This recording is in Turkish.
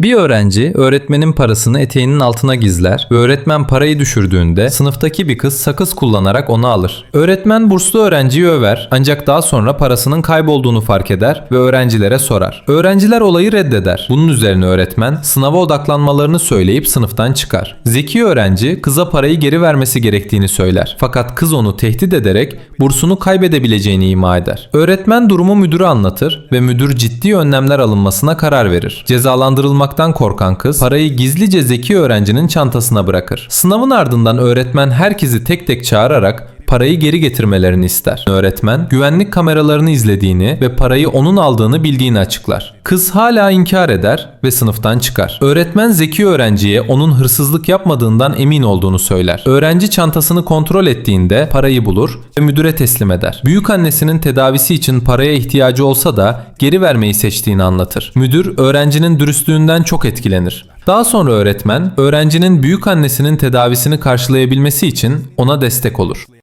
Bir öğrenci öğretmenin parasını eteğinin altına gizler ve öğretmen parayı düşürdüğünde sınıftaki bir kız sakız kullanarak onu alır. Öğretmen burslu öğrenciyi över ancak daha sonra parasının kaybolduğunu fark eder ve öğrencilere sorar. Öğrenciler olayı reddeder. Bunun üzerine öğretmen sınava odaklanmalarını söyleyip sınıftan çıkar. Zeki öğrenci kıza parayı geri vermesi gerektiğini söyler. Fakat kız onu tehdit ederek bursunu kaybedebileceğini ima eder. Öğretmen durumu müdüre anlatır ve müdür ciddi önlemler alınmasına karar verir. Cezalandırılmaktan korkan kız parayı gizlice zeki öğrencinin çantasına bırakır. Sınavın ardından öğretmen herkesi tek tek çağırarak parayı geri getirmelerini ister. Öğretmen güvenlik kameralarını izlediğini ve parayı onun aldığını bildiğini açıklar. Kız hala inkar eder ve sınıftan çıkar. Öğretmen zeki öğrenciye onun hırsızlık yapmadığından emin olduğunu söyler. Öğrenci çantasını kontrol ettiğinde parayı bulur ve müdüre teslim eder. Büyük annesinin tedavisi için paraya ihtiyacı olsa da geri vermeyi seçtiğini anlatır. Müdür öğrencinin dürüstlüğünden çok etkilenir. Daha sonra öğretmen öğrencinin büyük annesinin tedavisini karşılayabilmesi için ona destek olur.